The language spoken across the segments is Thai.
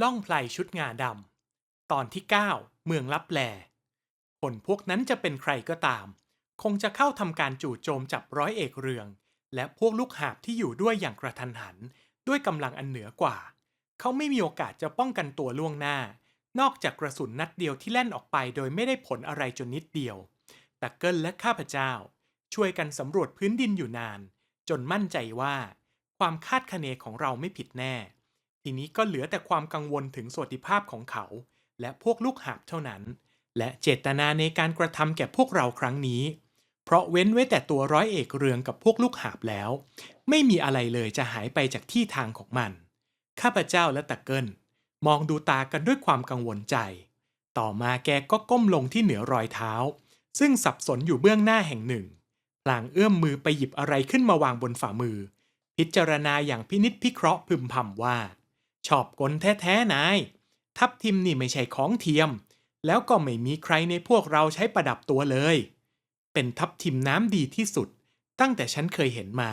ล่องไพลชุดงาดำตอนที่ 9 เมืองลับแลคนพวกนั้นจะเป็นใครก็ตาม คงจะเข้าทำการจู่โจมจับร้อยเอกเรือง และพวกลูกหาบที่อยู่ด้วยอย่างกระทันหัน ด้วยกำลังอันเหนือกว่า เขาไม่มีโอกาสจะป้องกันตัวล่วงหน้า นอกจากกระสุนนัดเดียวที่แล่นออกไปโดยไม่ได้ผลอะไรจนนิดเดียวแต่เกิลและข้าพเจ้า ช่วยกันสำรวจพื้นดินอยู่นาน จนมั่นใจว่า ความคาดคะเนของเราไม่ผิดแน่ ทีนี้ก็เหลือแต่ความกังวลถึงสวัสดิภาพของเขา และพวกลูกหาบเท่านั้น และเจตนาในการกระทำแก่พวกเราครั้งนี้ เพราะเว้นไว้แต่ตัวร้อยเอกเรืองกับพวกลูกหาบแล้ว ไม่มีอะไรเลยจะหายไปจากที่ทางของมัน ข้าพเจ้าและตะเกิลมองดูตากันด้วยความกังวลใจ ต่อมาแกก็ก้มลงที่เหนือรอยเท้า ซึ่งสับสนอยู่เบื้องหน้าแห่งหนึ่งพลางเอื้อมมือไปหยิบอะไรขึ้นมาวางบนฝ่ามือ พิจารณาอย่างพินิษพิเคราะห์พึมพำว่า ชอบกลแท้ๆนาย ทับทิมนี่ไม่ใช่ของเทียม แล้วก็ไม่มีใครในพวกเราใช้ประดับตัวเลย เป็นทับทิมน้ำดีที่สุด ตั้งแต่ฉันเคยเห็นมา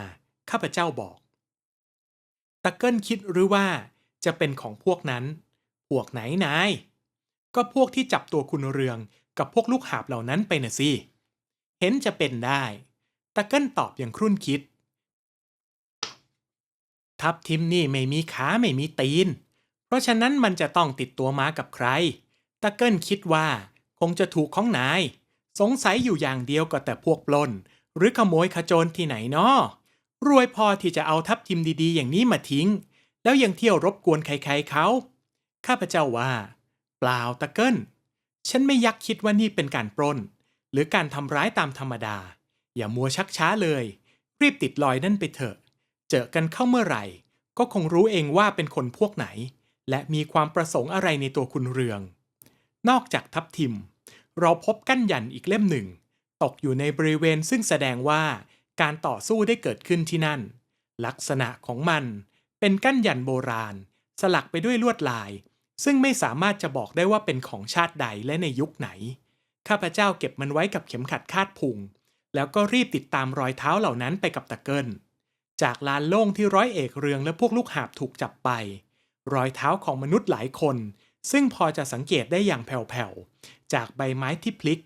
ข้าพเจ้าบอก ตะเกิลคิดหรือว่าจะเป็นของพวกนั้น พวกไหนนาย ก็พวกที่จับตัวคุณเรืองกับพวกลูกหาบเหล่านั้นไปน่ะสิ เห็นจะเป็นได้ ตะเกิลตอบอย่างครุ่นคิด ทับทิมนี่ไม่มีขาไม่มีตีน เพราะฉะนั้นมันจะต้องติดตัวมากับใคร ตะเกิลคิดว่าคงจะถูกของนาย สงสัยอยู่อย่างเดียวก็แต่พวกปล้น หรือขโมยขโจรที่ไหนนาะรวยพอที่จะเอาทับทิมดีๆ อย่างนี้มาทิ้ง แล้วยังเที่ยวรบกวนใครๆเขา ข้าพเจ้าว่า เปล่าตะเกิลฉันไม่ยักคิดว่านี่เป็นการปล้น หรือการทำร้ายตามธรรมดา อย่ามัวชักช้าเลย รีบติดลอยนั่นไปเถอะ เจอกันเข้าเมื่อไหร่ ก็คงรู้เองว่าเป็นคนพวกไหน และมีความประสงค์อะไรในตัวคุณเรือง นอกจากทับทิม เราพบกั้นยันอีกเล่มหนึ่ง ตกอยู่ในบริเวณซึ่งแสดงว่าการต่อสู้ได้เกิดขึ้นที่นั่น ลักษณะของมันเป็นกั้นยันโบราณ สลักไปด้วยลวดลาย ซึ่งไม่สามารถจะบอกได้ว่าเป็นของชาติใดและในยุคไหน ข้าพเจ้าเก็บมันไว้กับเข็มขัดคาดพุง แล้วก็รีบติดตามรอยเท้าเหล่านั้นไปกับตะเกิล จากลานโล่งที่ร้อยเอกเรืองและพวกลูกหาบถูกจับไป รอยเท้าของมนุษย์หลายคน ซึ่งพอจะสังเกตได้อย่างแผ่วๆ จากใบไม้ที่พลิก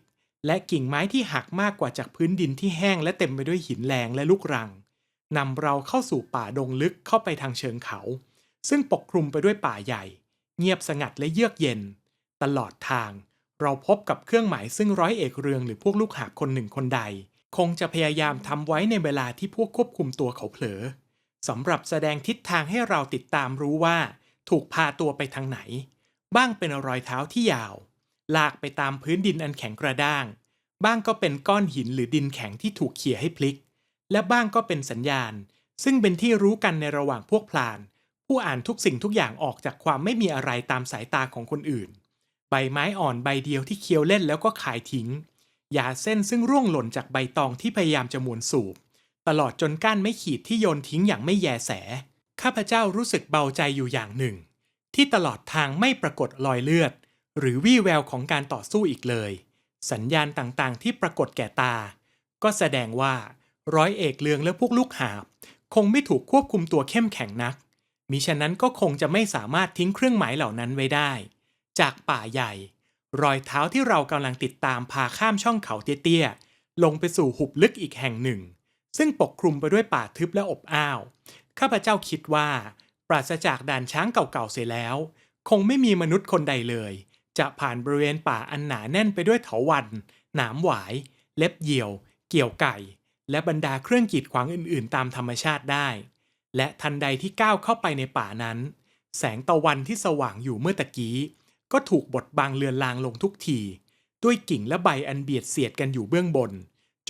และกิ่งไม้ที่หักมากกว่าจากพื้นดินที่แห้งและเต็มไปด้วยหินแรงและลูกรังนำเราเข้าสู่ป่าดงลึกเข้าไปทางเชิงเขา ซึ่งปกคลุมไปด้วยป่าใหญ่ เงียบสงัดและเยือกเย็น ตลอดทาง เราพบกับเครื่องหมายซึ่งร้อยเอกเรืองหรือพวกลูกหาบคนหนึ่งคนใด คงจะพยายามทำไว้ในเวลาที่พวกควบคุมตัวเขาเผลอสำหรับแสดงทิศทางให้เราติดตามรู้ว่า ถูกพาตัวไปทางไหน บ้างเป็นรอยเท้าที่ยาว ลากไปตามพื้นดินอันแข็งกระด้าง บ้างก็เป็นก้อนหินหรือดินแข็งที่ถูกเขี่ยให้พลิก และบ้างก็เป็นสัญญาณ ซึ่งเป็นที่รู้กันในระหว่างพวกพลาน ผู้อ่านทุกสิ่งทุกอย่างออกจากความไม่มีอะไรตามสายตาของคนอื่น ใบไม้อ่อนใบเดียวที่เคี้ยวเล่นแล้วก็ขายทิ้ง ยาเส้นซึ่งร่วงหล่นจากใบตองที่พยายามจะมวนสูบ ตลอดจนก้านไม่ขีดที่โยนทิ้งอย่างไม่แยแส ข้าพเจ้ารู้สึกเบาใจอยู่อย่างหนึ่ง ที่ตลอดทางไม่ปรากฏรอยเลือด หรือวี่แววของการต่อสู้อีกเลย สัญญาณต่างๆ ที่ปรากฏแก่ตา ก็แสดงว่าร้อยเอกเลืองและพวกลูกหาบ คงไม่ถูกควบคุมตัวเข้มแข็งนัก มิฉะนั้นก็คงจะไม่สามารถทิ้งเครื่องหมายเหล่านั้นไว้ได้ จากป่าใหญ่ รอยเท้าที่เรากำลังติดตามพาข้ามช่องเขาเตี้ยๆ ลงไปสู่หุบลึกอีกแห่งหนึ่ง ซึ่งปกคลุมไปด้วยป่าทึบและอบอ้าว ข้าพเจ้าคิดว่า ปราศจากด่านช้างเก่าๆเสียแล้ว คงไม่มีมนุษย์คนใดเลย จะผ่านบริเวณป่าอันหนาแน่นไปด้วยเถาวัลย์หนามหวาย เล็บเหยี่ยว เกี่ยวไก่ และบรรดาเครื่องกีดขวางอื่นๆ ตามธรรมชาติได้ และทันใดที่ก้าวเข้าไปในป่านั้น แสงตะวันที่สว่างอยู่เมื่อตะกี้ ก็ถูกบดบังเลือนลางลงทุกที ด้วยกิ่งและใบอันเบียดเสียดกันอยู่เบื้องบน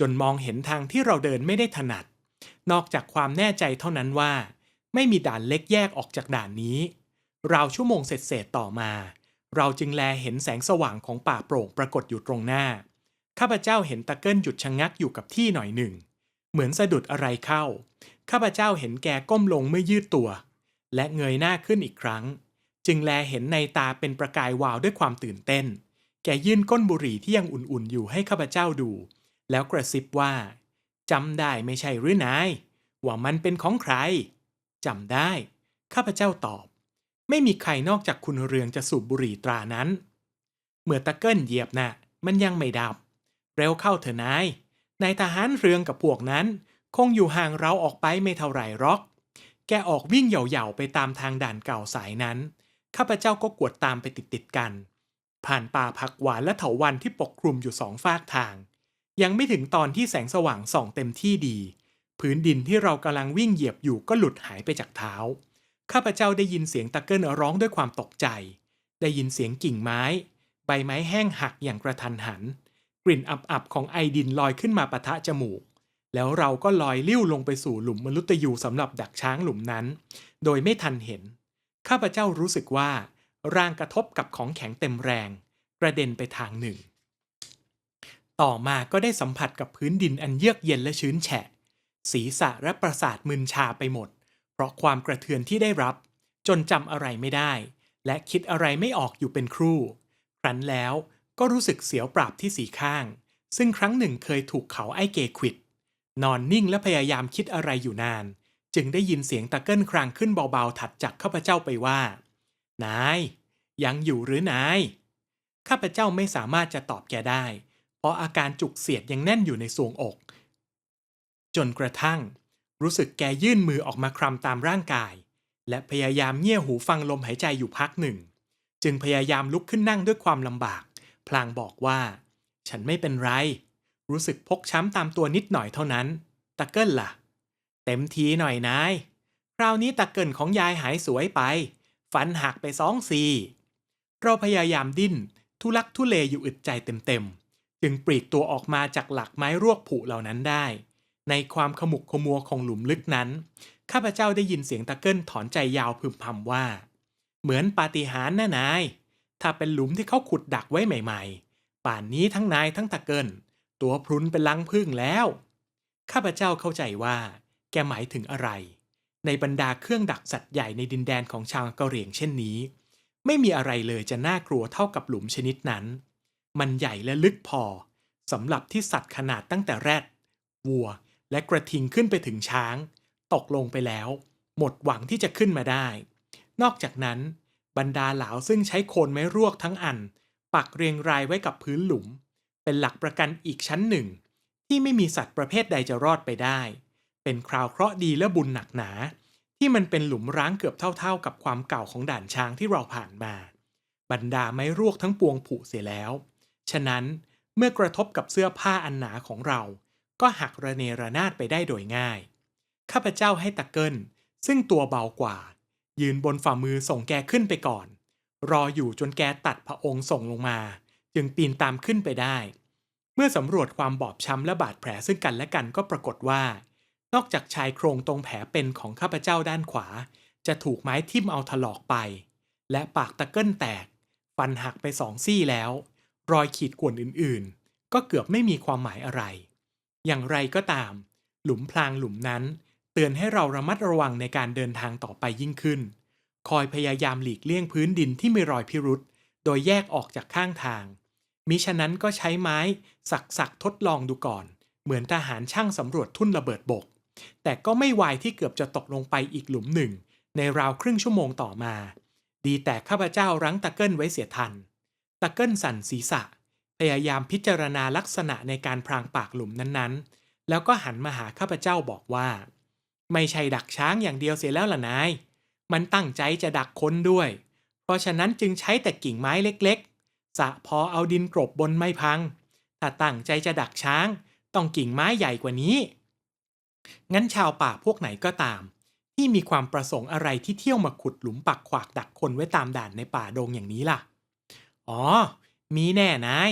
จนมองเห็นทางที่เราเดินไม่ได้ถนัด นอกจากความแน่ใจเท่านั้นว่า ไม่มีด่านเล็กแยกออกจากด่านนี้ ราวชั่วโมงเสร็จๆต่อมา เราจึงแลเห็นแสงสว่างของป่าโปร่งปรากฏอยู่ตรงหน้า ข้าพเจ้าเห็นตะเกิลหยุดชะงงักอยู่กับที่หน่อยหนึ่ง เหมือนสะดุดอะไรเข้า ข้าพเจ้าเห็นแกก้มลงเมื่อยืดตัว และเงยหน้าขึ้นอีกครั้ง จึงแลเห็นในตาเป็นประกายวาวด้วยความตื่นเต้น แกยื่นก้นบุหรี่ที่ยังอุ่นๆอยู่ให้ข้าพเจ้าดู แล้วกระซิบว่าจำได้ไม่ใช่หรือนาย ว่ามันเป็นของใครจำได้ ข้าพเจ้าตอบ ไม่มีใครนอกจากคุณเรืองจะสูบบุหรี่ตรานั้น เมื่อตะเกิลเหยียบน่ะ มันยังไม่ดับ เร็วเข้าเถอะนายนายทหารเรืองกับพวกนั้น คงอยู่ห่างเราออกไปไม่เท่าไหร่หรอก แกออกวิ่งเหย่าๆไปตามทางด่านเก่าสายนั้น ข้าพเจ้าก็กวดตามไปติดๆกัน ผ่านป่าผักหวานและเถาวันที่ปกคลุมอยู่สองฝากทาง ยังไม่ถึงตอนที่แสงสว่างส่องเต็มที่ดี พื้นดินที่เรากำลังวิ่งเหยียบอยู่ก็หลุดหายไปจากเท้า ข้าพเจ้าได้ยินเสียงตะเกิลร้องด้วยความตกใจ ได้ยินเสียงกิ่งไม้ ใบไม้แห้งหักอย่างกระทันหัน กลิ่นอับๆของไอดินลอยขึ้นมาปะทะจมูกแล้วเราก็ลอยลิ้วลงไปสู่หลุมมนุษยูสำหรับดักช้างหลุมนั้น โดยไม่ทันเห็น ข้าพเจ้ารู้สึกว่า ร่างกระทบกับของแข็งเต็มแรง กระเด็นไปทางหนึ่ง ต่อมาก็ได้สัมผัสกับพื้นดินอันเยือกเย็นและชื้นแฉะ ศีรษะและประสาทมึนชาไปหมด เพราะความกระเทือนที่ได้รับ จนจำอะไรไม่ได้ และคิดอะไรไม่ออกอยู่เป็นครู่ ครั้นแล้วก็รู้สึกเสียวปราบที่สีข้าง ซึ่งครั้งหนึ่งเคยถูกเขาไอ้เกควิด นอนนิ่งและพยายามคิดอะไรอยู่นาน จึงได้ยินเสียงตะเกิลครางขึ้นเบาๆถัดจากข้าพเจ้าไปว่า นาย ยังอยู่หรือนาย ข้าพเจ้าไม่สามารถจะตอบแกได้ เพราะอาการจุกเสียดยังแน่นอยู่ในสวงอก จนกระทั่ง รู้สึกแกยื่นมือออกมาคลำตามร่างกาย และพยายามเงี่ยหูฟังลมหายใจอยู่พักหนึ่ง จึงพยายามลุกขึ้นนั่งด้วยความลำบาก พลางบอกว่า ฉันไม่เป็นไร รู้สึกพกช้ำตามตัวนิดหน่อยเท่านั้น ตะเกิลล่ะ เต็มทีหน่อยนาย คราวนี้ตะเกิลของยายหายสวยไป ฟันหักไปสองซีเราพยายามดิ้น ทุลักทุเลอยู่อึดใจเต็มๆ จึงปลีกตัวออกมาจากหลักไม้รวกผุเหล่านั้นได้ ในความขมุกขมัวของหลุมลึกนั้น ข้าพเจ้าได้ยินเสียงตะเกิลถอนใจยาวพึมพำว่า เหมือนปาฏิหาริย์นะนาย ถ้าเป็นหลุมที่เขาขุดดักไว้ใหม่ ๆ ป่านนี้ทั้งนายทั้งตะเกิลตัวพรุนเป็นลังพึ่งแล้ว ข้าพเจ้าเข้าใจว่า แกหมายถึงอะไร ในบรรดาเครื่องดักสัตว์ใหญ่ในดินแดนของชาวกะเหรี่ยงเช่นนี้ ไม่มีอะไรเลยจะน่ากลัวเท่ากับหลุมชนิดนั้น มันใหญ่และลึกพอสำหรับที่สัตว์ขนาดตั้งแต่แรดวัว และกระทิงขึ้นไปถึงช้าง ตกลงไปแล้ว หมดหวังที่จะขึ้นมาได้ นอกจากนั้น บรรดาเหลาซึ่งใช้โคนไม้รวกทั้งอัน ปักเรียงรายไว้กับพื้นหลุม เป็นหลักประกันอีกชั้นหนึ่ง ที่ไม่มีสัตว์ประเภทใดจะรอดไปได้ เป็นคราวเคราะห์ดีและบุญหนักหนา ที่มันเป็นหลุมร้างเกือบเท่าๆ กับความเก่าของด่านช้างที่เราผ่านมา บรรดาไม้รวกทั้งปวงผุเสียแล้ว ฉะนั้นเมื่อกระทบกับเสื้อผ้าอันหนาของเรา ก็หักระเนระนาดไปได้โดยง่าย ข้าพเจ้าให้ตะเกิลซึ่งตัวเบากว่า ยืนบนฝ่ามือส่งแกขึ้นไปก่อน รออยู่จนแกตัดพระองค์ส่งลงมา จึงปีนตามขึ้นไปได้ เมื่อสำรวจความบอบช้ำและบาดแผลซึ่งกันและกันก็ปรากฏว่า นอกจากชายโครงตรงแผลเป็นของข้าพเจ้าด้านขวา จะถูกไม้ทิ่มเอาถลอกไป และปากตะเกิลแตก ฟันหักไปสองซี่แล้ว รอยขีดข่วนอื่นๆ ก็เกือบไม่มีความหมายอะไร อย่างไรก็ตาม หลุมพรางหลุมนั้น เตือนให้เราระมัดระวังในการเดินทางต่อไปยิ่งขึ้น คอยพยายามหลีกเลี่ยงพื้นดินที่มีรอยพิรุษโดยแยกออกจากข้างทาง มิฉะนั้นก็ใช้ไม้ สักสักทดลองดูก่อน เหมือนทหารช่างสำรวจทุ่นระเบิดบก แต่ก็ไม่วายที่เกือบจะตกลงไปอีกหลุมหนึ่ง ในราวครึ่งชั่วโมงต่อมา ดีแต่ข้าพเจ้ารั้งตะเกิลไว้เสียทัน ตะเกิลสั่นศีรษะ พยายามพิจารณาลักษณะในการพรางปากหลุมนั้นๆ แล้วก็หันมาหาข้าพเจ้าบอกว่า ไม่ใช่ดักช้างอย่างเดียวเสียแล้วล่ะนาย มันตั้งใจจะดักคนด้วย เพราะฉะนั้นจึงใช้แต่กิ่งไม้เล็กๆ สะพอเอาดินกรบบนไม้พัง ถ้าตั้งใจจะดักช้าง ต้องกิ่งไม้ใหญ่กว่านี้ งั้นชาวป่าพวกไหนก็ตาม ที่มีความประสงค์อะไรที่เที่ยวมาขุดหลุมปักขวากดักคนไว้ตามด่านในป่าดงอย่างนี้ล่ะ อ๋อ มีแน่นาย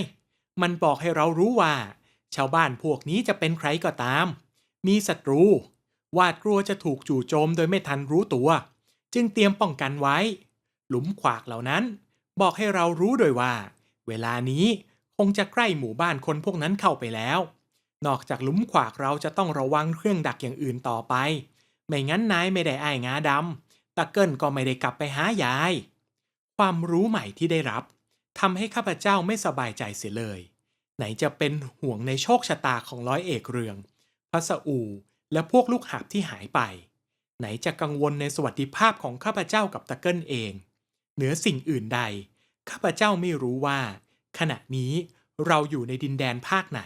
มันบอกให้เรารู้ว่า ชาวบ้านพวกนี้จะเป็นใครก็ตาม มีศัตรู หวาดกลัวจะถูกจู่โจมโดยไม่ทันรู้ตัว จึงเตรียมป้องกันไว้ หลุมขวากเหล่านั้น บอกให้เรารู้โดยว่า เวลานี้คงจะใกล้หมู่บ้านคนพวกนั้นเข้าไปแล้ว นอกจากหลุมขวากเราจะต้องระวังเครื่องดักอย่างอื่นต่อไป ไม่งั้นนายไม่ได้ไอ้งาดำตะเกิลก็ไม่ได้กลับไปหายาย ความรู้ใหม่ที่ได้รับทำให้ข้าพเจ้าไม่สบายใจเสียเลย ไหนจะเป็นห่วงในโชคชะตาของร้อยเอกเรือง พระสอูและพวกลูกหาบที่หายไป ไหนจะกังวลในสวัสดิภาพของข้าพเจ้ากับตะเกิลเอง เหนือสิ่งอื่นใด ข้าพเจ้าไม่รู้ว่า ขณะนี้เราอยู่ในดินแดนภาคไหน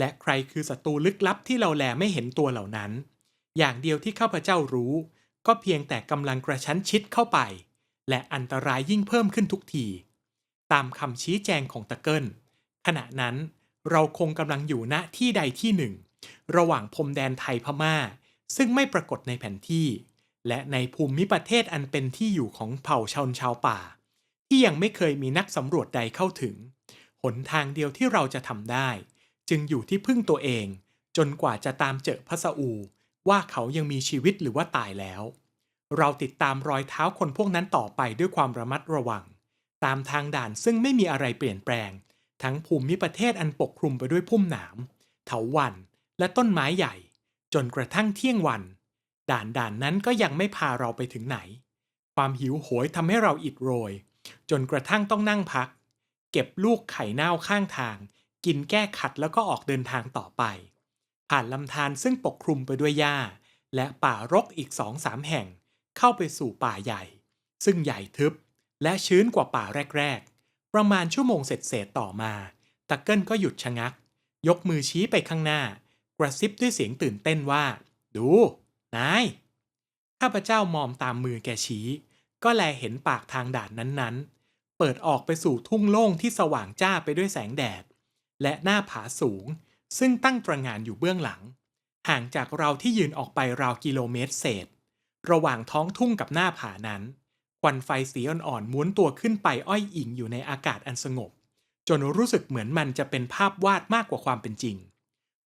และใครคือศัตรูลึกลับที่เราแลไม่เห็นตัวเหล่านั้น อย่างเดียวที่ข้าพเจ้ารู้ ก็เพียงแต่กำลังกระชั้นชิดเข้าไป และอันตรายยิ่งเพิ่มขึ้นทุกที ตามคำชี้แจงของตะเกิลขณะนั้นเราคงกำลังอยู่ณที่ใดที่หนึ่ง ระหว่างพรมแดนไทยพม่า ซึ่งไม่ปรากฏในแผนที่ และในภูมิประเทศอันเป็นที่อยู่ของเผ่าชนชาวป่า ที่ยังไม่เคยมีนักสำรวจใดเข้าถึง หนทางเดียวที่เราจะทำได้ จึงอยู่ที่พึ่งตัวเอง จนกว่าจะตามเจอพระสอูว่าเขายังมีชีวิตหรือว่าตายแล้ว เราติดตามรอยเท้าคนพวกนั้นต่อไปด้วยความระมัดระวัง ตามทางด่านซึ่งไม่มีอะไรเปลี่ยนแปลง ทั้งภูมิประเทศอันปกคลุมไปด้วยพุ่มหนาม เถาวัลย์และต้นไม้ใหญ่ จนกระทั่งเที่ยงวัน ด่านด่านนั้นก็ยังไม่พาเราไปถึงไหน ความหิวโหยทำให้เราอิดโรย จนกระทั่งต้องนั่งพัก เก็บลูกไข่เน่าข้างทาง กินแก้ขัดแล้วก็ออกเดินทางต่อไป ผ่านลำธารซึ่งปกคลุมไปด้วยหญ้า และป่ารกอีกสองสามแห่ง เข้าไปสู่ป่าใหญ่ ซึ่งใหญ่ทึบ และชื้นกว่าป่าแรก ๆ ประมาณชั่วโมงเสร็จๆต่อมา ตะเกิลก็หยุดชะงัก ยกมือชี้ไปข้างหน้ากระซิบด้วยเสียงตื่นเต้นว่า ดู นาย ข้าพเจ้ามองตามมือแกชี้ ก็แลเห็นปากทางด่านนั้นๆ เปิดออกไปสู่ทุ่งโล่งที่สว่างจ้าไปด้วยแสงแดด และหน้าผาสูง ซึ่งตั้งตระงานอยู่เบื้องหลัง ห่างจากเราที่ยืนออกไปราวกิโลเมตรเศษ ระหว่างท้องทุ่งกับหน้าผานั้น ควันไฟสีอ่อนๆม้วนตัวขึ้นไปอ้อยอิงอยู่ในอากาศอันสงบ จนรู้สึกเหมือนมันจะเป็นภาพวาดมากกว่าความเป็นจริง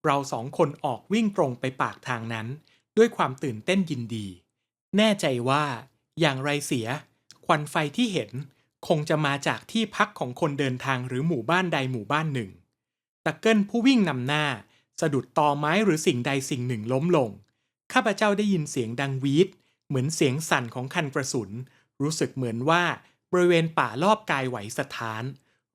เราสองคนออกวิ่งตรงไปปากทางนั้น ด้วยความตื่นเต้นยินดี แน่ใจว่า อย่างไรเสีย ควันไฟที่เห็นคงจะมาจากที่พักของคนเดินทางหรือหมู่บ้านใดหมู่บ้านหนึ่ง ตะเกิลผู้วิ่งนำหน้า สะดุดตอไม้หรือสิ่งใดสิ่งหนึ่งล้มลง ข้าพเจ้าได้ยินเสียงดังวีดเหมือนเสียงสั่นของคันกระสุน รู้สึกเหมือนว่าบริเวณป่ารอบกายไหวสะท้าน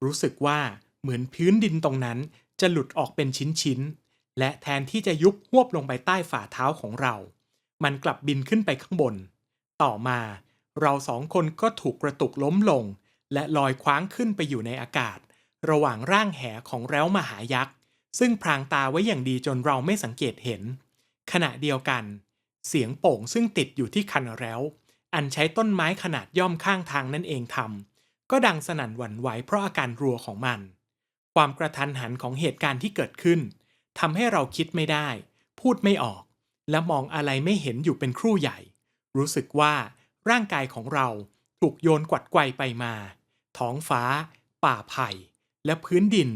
รู้สึกว่าเหมือนพื้นดินตรงนั้นจะหลุดออกเป็นชิ้นๆ และแทนที่จะยุบหวบลงไปใต้ฝ่าเท้าของเรา มันกลับบินขึ้นไปข้างบน ต่อมา เราสองคนก็ถูกกระตุกล้มลง และลอยคว้างขึ้นไปอยู่ในอากาศ ระหว่างร่างแหของแร้วมหายักษ์ ซึ่งพรางตาไว้อย่างดีจนเราไม่สังเกตเห็น ขณะเดียวกัน เสียงโป่งซึ่งติดอยู่ที่คันแร้ว อันใช้ต้นไม้ขนาดย่อมข้างทางนั่นเองทำก็ดังสนั่นหวั่นไหวเพราะอาการรัวของมัน ความกระทันหันของเหตุการณ์ที่เกิดขึ้นทำให้เราคิดไม่ได้ พูดไม่ออก และมองอะไรไม่เห็นอยู่เป็นครู่ใหญ่ รู้สึกว่าร่างกายของเราถูกโยนกวัดไกวไปมา ท้องฟ้า ป่าไผ่ และพื้นดิน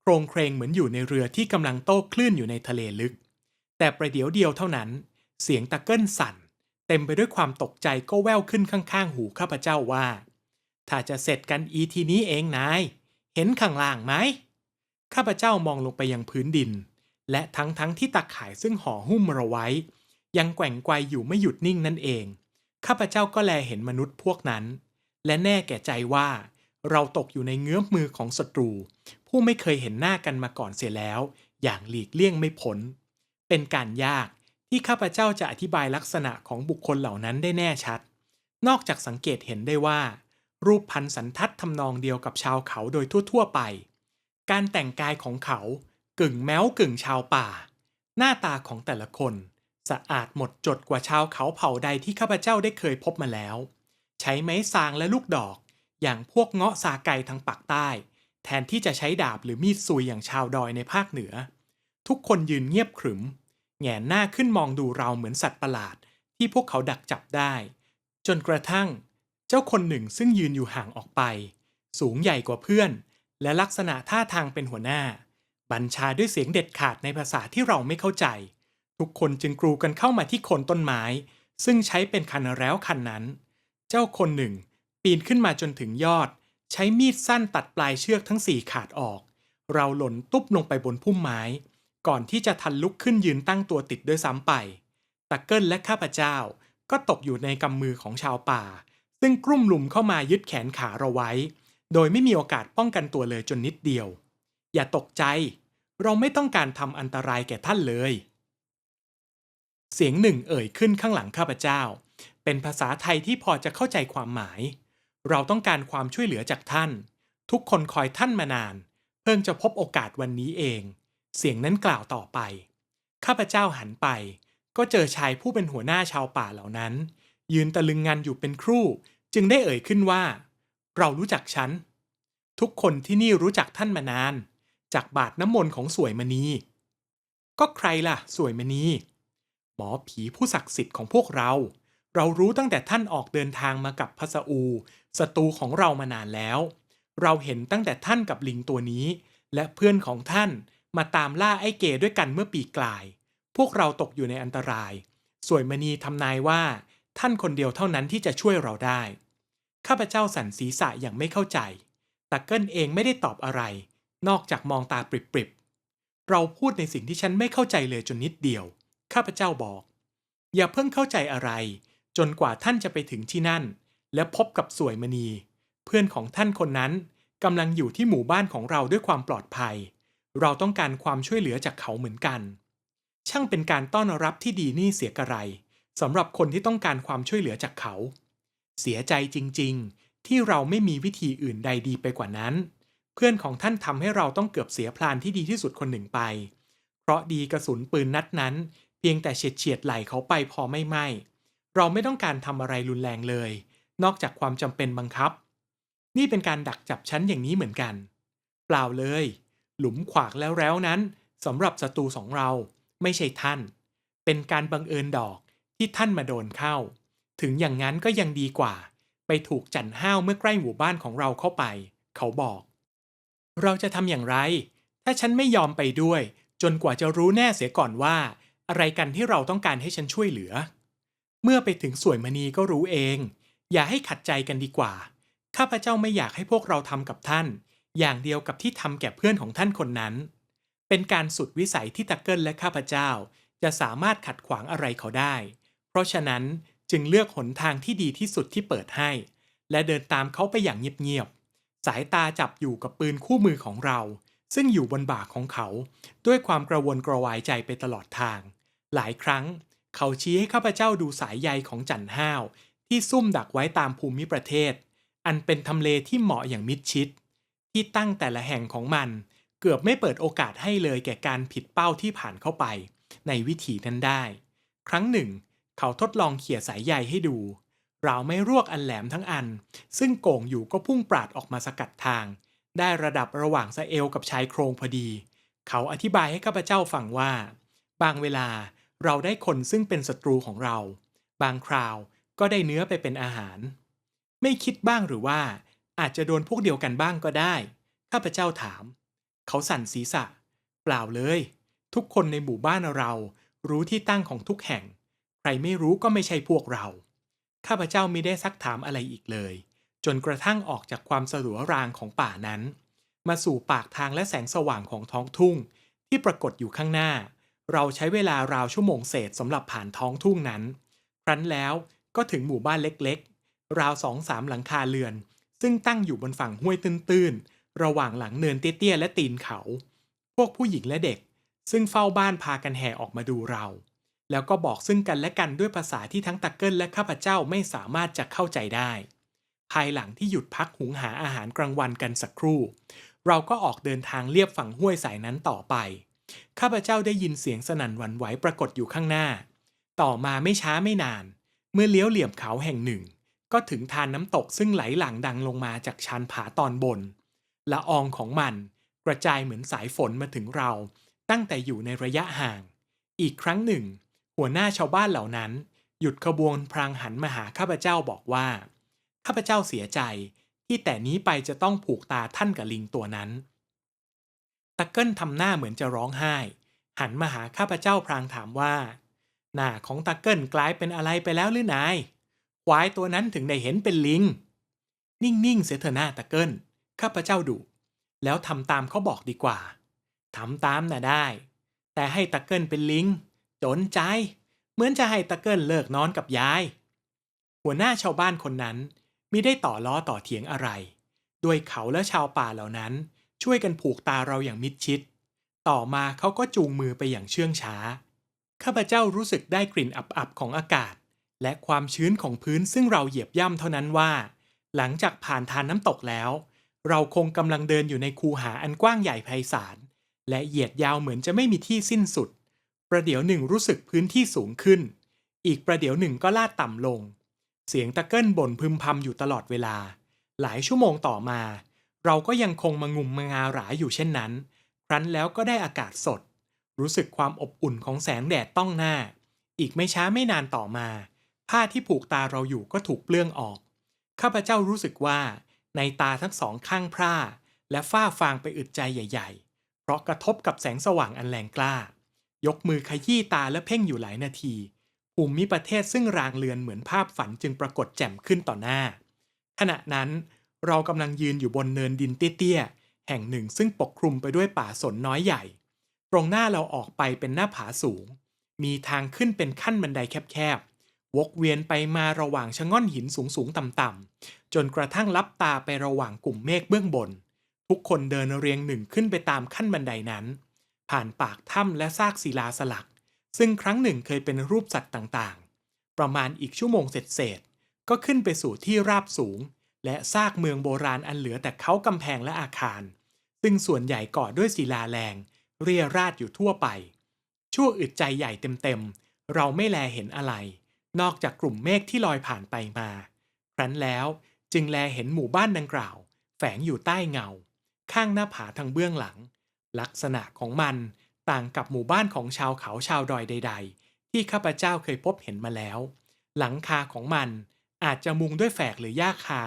โครงเครงเหมือนอยู่ในเรือที่กำลังโต้คลื่นอยู่ในทะเลลึก แต่ประเดี๋ยวเดียวเท่านั้น เสียงตะเกิ้ลสั่น เต็มไปด้วยความตกใจก็แว่วขึ้นข้างๆ หูข้าพเจ้าว่า ถ้าจะเสร็จกันอีทีนี้เองนาย เห็นข้างล่างไหมข้าพเจ้ามองลงไปยังพื้นดิน และทั้งทั้งที่ตะข่ายซึ่งห่อหุ้มเราไว้ ยังแกว่งไกวอยู่ไม่หยุดนิ่งนั่นเอง ข้าพเจ้าก็แลเห็นมนุษย์พวกนั้น และแน่แก่ใจว่า เราตกอยู่ในเงื้อมมือของศัตรู ผู้ไม่เคยเห็นหน้ากันมาก่อนเสียแล้ว อย่างหลีกเลี่ยงไม่พ้น เป็นการยากที่ข้าพเจ้าจะอธิบายลักษณะของบุคคลเหล่านั้นได้แน่ชัด นอกจากสังเกตเห็นได้ว่า รูปพันธสันทัดทำนองเดียวกับชาวเขาโดยทั่ว ๆ ไป การแต่งกายของเขา กึ่งแม้วกึ่งชาวป่า หน้าตาของแต่ละคน สะอาดหมดจดกว่าชาวเขาเผ่าใดที่ข้าพเจ้าได้เคยพบมาแล้ว ใช้ไม้ซางและลูกดอก อย่างพวกเงาะซาไก่ทางปากใต้ แทนที่จะใช้ดาบหรือมีดซุยอย่างชาวดอยในภาคเหนือ ทุกคนยืนเงียบขรึม แงนหน้าขึ้นมองดูเราเหมือนสัตว์ประหลาด ที่พวกเขาดักจับได้ จนกระทั่ง เจ้าคนหนึ่งซึ่งยืนอยู่ห่างออกไป สูงใหญ่กว่าเพื่อน และลักษณะท่าทางเป็นหัวหน้า บัญชาด้วยเสียงเด็ดขาดในภาษาที่เราไม่เข้าใจ ทุกคนจึงกรูกันเข้ามาที่โคนต้นไม้ ซึ่งใช้เป็นคันแล้วคันนั้น เจ้าคนหนึ่ง ปีนขึ้นมาจนถึงยอด ใช้มีดสั้นตัดปลายเชือกทั้งสี่ขาดออก เราหล่นตุ๊บลงไปบนพุ่มไม้ ก่อนที่จะทันลุกขึ้นยืนตั้งตัวติดด้วยซ้ำไปตะเกิลและข้าพเจ้าก็ตกอยู่ในกำมือของชาวป่า ซึ่งกลุ่มลุมเข้ามายึดแขนขาเราไว้ โดยไม่มีโอกาสป้องกันตัวเลยจนนิดเดียว อย่าตกใจ เราไม่ต้องการทำอันตรายแก่ท่านเลย เสียงหนึ่งเอ่ยขึ้นข้างหลังข้าพเจ้า เป็นภาษาไทยที่พอจะเข้าใจความหมาย เราต้องการความช่วยเหลือจากท่าน ทุกคนคอยท่านมานาน เพิ่งจะพบโอกาสวันนี้เอง เสียงนั้นกล่าวต่อไป ข้าพเจ้าหันไป ก็เจอชายผู้เป็นหัวหน้าชาวป่าเหล่านั้น ยืนตะลึงงันอยู่เป็นครู่ จึงได้เอ่ยขึ้นว่า เรารู้จักฉัน ทุกคนที่นี่รู้จักท่านมานาน จากบาทน้ำมนต์ของสวยมณี ก็ใครล่ะ สวยมณี หมอผีผู้ศักดิ์สิทธิ์ของพวกเรา เรารู้ตั้งแต่ท่านออกเดินทางมากับพระสอูศัตรูของเรามานานแล้ว เราเห็นตั้งแต่ท่านกับลิงตัวนี้ และเพื่อนของท่านมาตามล่าไอ้เกด้วยกันเมื่อปีกลาย พวกเราตกอยู่ในอันตราย สวยมณีทำนายว่า ท่านคนเดียวเท่านั้นที่จะช่วยเราได้ ข้าพเจ้าสั่นศีรษะอย่างไม่เข้าใจแต่เกิลเองไม่ได้ตอบอะไร นอกจากมองตาปริบๆ เราพูดในสิ่งที่ฉันไม่เข้าใจเลยจนนิดเดียว ข้าพเจ้าบอก อย่าเพิ่งเข้าใจอะไร จนกว่าท่านจะไปถึงที่นั่น และพบกับสวยมณี เพื่อนของท่านคนนั้นกำลังอยู่ที่หมู่บ้านของเราด้วยความปลอดภัย เราต้องการความช่วยเหลือจากเขาเหมือนกัน ช่างเป็นการต้อนรับที่ดีนี่เสียกระไรสำหรับคนที่ต้องการความช่วยเหลือจากเขา เสียใจจริง ๆ ที่เราไม่มีวิธีอื่นใดดีไปกว่านั้น เพื่อนของท่านทำให้เราต้องเกือบเสียพลานที่ดีที่สุดคนหนึ่งไป เพราะดีกระสุนปืนนัดนั้น เพียงแต่เฉียดเฉียดไหลเขาไปพอไม่ไหม เราไม่ต้องการทำอะไรรุนแรงเลย นอกจากความจำเป็นบังคับ นี่เป็นการดักจับฉันอย่างนี้เหมือนกัน เปล่าเลย หลุมขวากแล้วแล้วนั้นสำหรับศัตรูสองเราไม่ใช่ท่าน เป็นการบังเอิญดอกที่ท่านมาโดนเข้า ถึงอย่างนั้นก็ยังดีกว่า ไปถูกจันห้าวเมื่อใกล้หมู่บ้านของเราเข้าไป เขาบอก เราจะทำอย่างไร ถ้าฉันไม่ยอมไปด้วย จนกว่าจะรู้แน่เสียก่อนว่า อะไรกันที่เราต้องการให้ฉันช่วยเหลือ เมื่อไปถึงสวยมณีก็รู้เอง อย่าให้ขัดใจกันดีกว่า ข้าพเจ้าไม่อยากให้พวกเราทำกับท่าน อย่างเดียวกับที่ทำแก่เพื่อนของท่านคนนั้น เป็นการสุดวิสัยที่ตักเกิลและข้าพเจ้า จะสามารถขัดขวางอะไรเขาได้ เพราะฉะนั้นจึงเลือกหนทางที่ดีที่สุดที่เปิดให้ และเดินตามเขาไปอย่างเงียบๆ สายตาจับอยู่กับปืนคู่มือของเรา ซึ่งอยู่บนบ่าของเขา ด้วยความกระวนกระวายใจไปตลอดทาง หลายครั้ง เขาชี้ให้ข้าพเจ้าดูสายใยของจันห้าว ที่ซุ่มดักไว้ตามภูมิประเทศ อันเป็นทำเลที่เหมาะอย่างมิดชิด ที่ตั้งแต่ละแห่งของมัน เกือบไม่เปิดโอกาสให้เลยแก่การผิดเป้าที่ผ่านเข้าไป ในวิถีนั้นได้ ครั้งหนึ่ง เขาทดลองเขี่ยสายใยให้ดูเราไม่รวกอันแหลมทั้งอัน ซึ่งโก่งอยู่ก็พุ่งปราดออกมาสกัดทาง ได้ระดับระหว่างสะเอวกับชายโครงพอดี เขาอธิบายให้ข้าพเจ้าฟังว่า บางเวลา เราได้คนซึ่งเป็นศัตรูของเรา บางคราวก็ได้เนื้อไปเป็นอาหาร ไม่คิดบ้างหรือว่าอาจจะโดนพวกเดียวกันบ้างก็ได้ ข้าพเจ้าถาม เขาสั่นศีรษะ เปล่าเลย ทุกคนในหมู่บ้านเรา รู้ที่ตั้งของทุกแห่ง ใครไม่รู้ก็ไม่ใช่พวกเรา ข้าพเจ้ามิได้ซักถามอะไรอีกเลย จนกระทั่งออกจากความสลัวรางของป่านั้น มาสู่ปากทางและแสงสว่างของท้องทุ่ง ที่ปรากฏอยู่ข้างหน้า เราใช้เวลาราวชั่วโมงเศษสำหรับผ่านท้องทุ่งนั้น ครั้นแล้วก็ถึงหมู่บ้านเล็กๆ ราวสองสามหลังคาเรือน ซึ่งตั้งอยู่บนฝั่งห้วยตื้นๆ ระหว่างหลังเนินเตี้ยๆ และตีนเขา พวกผู้หญิงและเด็ก ซึ่งเฝ้าบ้านพากันแห่ออกมาดูเรา แล้วก็บอกซึ่งกันและกันด้วยภาษาที่ทั้งตักเกิลและข้าพเจ้าไม่สามารถจะเข้าใจได้ ภายหลังที่หยุดพักหุงหาอาหารกลางวันกันสักครู่ เราก็ออกเดินทางเลียบฝั่งห้วยสายนั้นต่อไป ข้าพเจ้าได้ยินเสียงสนั่นหวั่นไหวปรากฏอยู่ข้างหน้า ต่อมาไม่ช้าไม่นาน เมื่อเลี้ยวเหลี่ยมเขาแห่งหนึ่ง ก็ถึงทานน้ำตกซึ่งไหลหลังดังลงมาจากชานผาตอนบน ละอองของมันกระจายเหมือนสายฝนมาถึงเรา ตั้งแต่อยู่ในระยะห่าง อีกครั้งหนึ่ง หัวหน้าชาวบ้านเหล่านั้น หยุดขบวนพรางหันมาหาข้าพเจ้าบอกว่า ข้าพเจ้าเสียใจที่แต่นี้ไปจะต้องผูกตาท่านกับลิงตัวนั้น ตะเกิลทำหน้าเหมือนจะร้องไห้ หันมาหาข้าพเจ้าพรางถามว่า หน้าของตะเกิลกลายเป็นอะไรไปแล้วหรือนาย ควายตัวนั้นถึงได้เห็นเป็นลิง นิ่ง ๆ เสียเถอะหน้าตะเกิลข้าพเจ้าดุแล้วทำตามเขาบอกดีกว่าทำตามน่ะได้ แต่ให้ตะเกิลเป็นลิงจนใจ เหมือนจะให้ตะเกิลเลิกนอนกับยาย หัวหน้าชาวบ้านคนนั้นมิได้ต่อล้อต่อเถียงอะไร ด้วยเขาและชาวป่าเหล่านั้น ช่วยกันผูกตาเราอย่างมิดชิด ต่อมาเขาก็จูงมือไปอย่างเชื่องช้า ข้าพเจ้ารู้สึกได้กลิ่นอับๆของอากาศ และความชื้นของพื้นซึ่งเราเหยียบย่ำเท่านั้นว่า หลังจากผ่านทานน้ำตกแล้ว เราคงกำลังเดินอยู่ในคูหาอันกว้างใหญ่ไพศาลและเหยียดยาวเหมือนจะไม่มีที่สิ้นสุด ประเดี๋ยวหนึ่งรู้สึกพื้นที่สูงขึ้น อีกประเดี๋ยวหนึ่งก็ลาดต่ำลง เสียงตะเกิ้ลบ่นพึมพำอยู่ตลอดเวลา หลายชั่วโมงต่อมา เราก็ยังคงมางุมมางาหราอยู่เช่นนั้น ครั้นแล้วก็ได้อากาศสด รู้สึกความอบอุ่นของแสงแดดต้องหน้า อีกไม่ช้าไม่นานต่อมา ผ้าที่ผูกตาเราอยู่ก็ถูกเปลื้องออก ข้าพเจ้ารู้สึกว่า ในตาทั้งสองข้างพร่า และฝ้าฟางไปอึดใจใหญ่ ๆ เพราะกระทบกับแสงสว่างอันแรงกล้า ยกมือขยี้ตาและเพ่งอยู่หลายนาทีภูมิประเทศซึ่งรางเลือนเหมือนภาพฝันจึงปรากฏแจ่มขึ้นต่อหน้า ขณะนั้น เรากำลังยืนอยู่บนเนินดินเตี้ยๆ แห่งหนึ่งซึ่งปกคลุมไปด้วยป่าสนน้อยใหญ่ ตรงหน้าเราออกไปเป็นหน้าผาสูง มีทางขึ้นเป็นขั้นบันไดแคบๆ วกเวียนไปมาระหว่างชะง่อนหินสูงๆ ต่ำๆ จนกระทั่งลับตาไประหว่างกลุ่มเมฆเบื้องบน ทุกคนเดินเรียงหนึ่งขึ้นไปตามขั้นบันไดนั้น ผ่านปากถ้ำและซากศิลาสลัก ซึ่งครั้งหนึ่งเคยเป็นรูปสัตว์ต่างๆ ประมาณอีกชั่วโมงเศษๆก็ขึ้นไปสู่ที่ราบสูง และซากเมืองโบราณอันเหลือแต่เขากำแพงและอาคาร ซึ่งส่วนใหญ่ก่อด้วยศิลาแรง เรียราดอยู่ทั่วไป ชั่วอึดใจใหญ่เต็มๆ เราไม่แลเห็นอะไร นอกจากกลุ่มเมฆที่ลอยผ่านไปมา ครั้นแล้วจึงแลเห็นหมู่บ้านดังกล่าว แฝงอยู่ใต้เงา ข้างหน้าผาทางเบื้องหลัง ลักษณะของมันต่างกับหมู่บ้านของชาวเขาชาวดอยใด ๆ ที่ข้าพเจ้าเคยพบเห็นมาแล้ว หลังคาของมันอาจจะมุงด้วยแฝกหรือหญ้าคา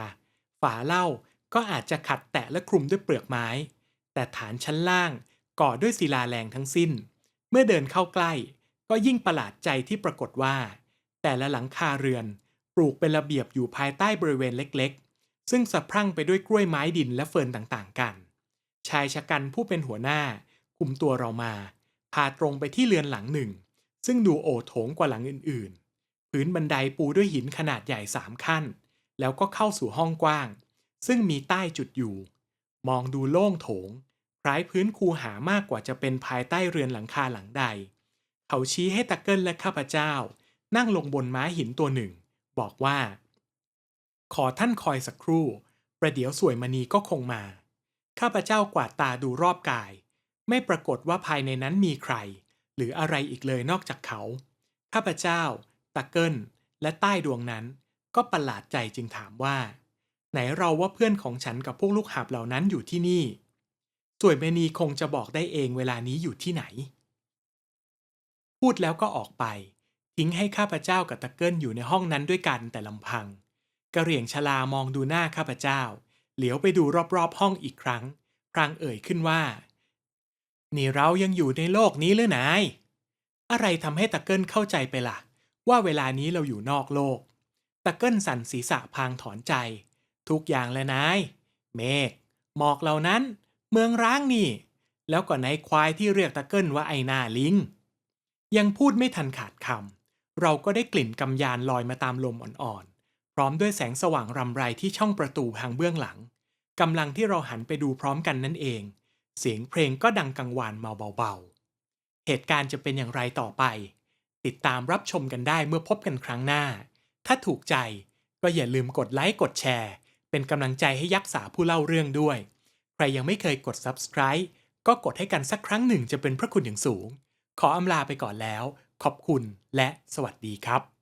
ฝาเหล้าก็อาจจะขัดแตะและคลุมด้วยเปลือกไม้ แต่ฐานชั้นล่างก่อด้วยศิลาแรงทั้งสิ้น เมื่อเดินเข้าใกล้ ก็ยิ่งประหลาดใจที่ปรากฏว่า แต่ละหลังคาเรือนปลูกเป็นระเบียบอยู่ภายใต้บริเวณเล็กๆ ซึ่งสะพรั่งไปด้วยกล้วยไม้ดินและเฟิร์นต่างๆ กัน ชายชะกันผู้เป็นหัวหน้าคุมตัวเรามา พาตรงไปที่เรือนหลังหนึ่ง ซึ่งดูโอโถงกว่าหลังอื่นๆ พื้นบันไดปูด้วยหินขนาดใหญ่สามขั้น แล้วก็เข้าสู่ห้องกว้าง ซึ่งมีใต้จุดอยู่ มองดูโล่งโถง คล้ายพื้นคูหามากกว่าจะเป็นภายใต้เรือนหลังคาหลังใด เขาชี้ให้ตะเกิลและข้าพเจ้า นั่งลงบนม้าหินตัวหนึ่ง บอกว่า ขอท่านคอยสักครู่ ประเดี๋ยวสวยมณีก็คงมา ข้าพเจ้ากวาดตาดูรอบกาย ไม่ปรากฏว่าภายในนั้นมีใคร หรืออะไรอีกเลยนอกจากเขา ข้าพเจ้าตะเกิลและใต้ดวงนั้น ก็ประหลาดใจจึงถามว่า ไหนเราว่าเพื่อนของฉันกับพวกลูกหาบเหล่านั้นอยู่ที่นี่สวยเมณีคงจะบอกได้เองเวลานี้อยู่ที่ไหน พูดแล้วก็ออกไป ทิ้งให้ข้าพเจ้ากับตะเกิลอยู่ในห้องนั้นด้วยกันแต่ลำพังกระเหรี่ยงชลามองดูหน้าข้าพเจ้า เหลียวไปดูรอบๆห้องอีกครั้งพรางเอ่ยขึ้นว่า นี่เรายังอยู่ในโลกนี้หรือนาย อะไรทำให้ตะเกิลเข้าใจไปละ่ะ ว่าเวลานี้เราอยู่นอกโลก ตะเกิลสั่นศีรษะพางถอนใจ ทุกอย่างเลยนาย เมฆหมอกเหล่านั้น เมืองร้างนี่ แล้วก็ในควายที่เรียกตะเกิลว่าไอหน้าลิงยังพูดไม่ทันขาดคำเราก็ได้กลิ่นกำยานลอยมาตามลมอ่อนๆ พร้อมด้วยแสงสว่างรำไรที่ช่องประตูทางเบื้องหลังกำลังที่เราหันไปดูพร้อมกันนั่นเอง เสียงเพลงก็ดังกังวานมาเบาๆ เหตุการณ์จะเป็นอย่างไรต่อไป ติดตามรับชมกันได้เมื่อพบกันครั้งหน้า ถ้าถูกใจก็อย่าลืมกดไลค์กดแชร์ เป็นกำลังใจให้ยักษ์สาผู้เล่าเรื่องด้วย ใครยังไม่เคยกด subscribe ก็กดให้กันสักครั้งหนึ่งจะเป็นพระคุณอย่างสูง ขออำลาไปก่อนแล้ว ขอบคุณและสวัสดีครับ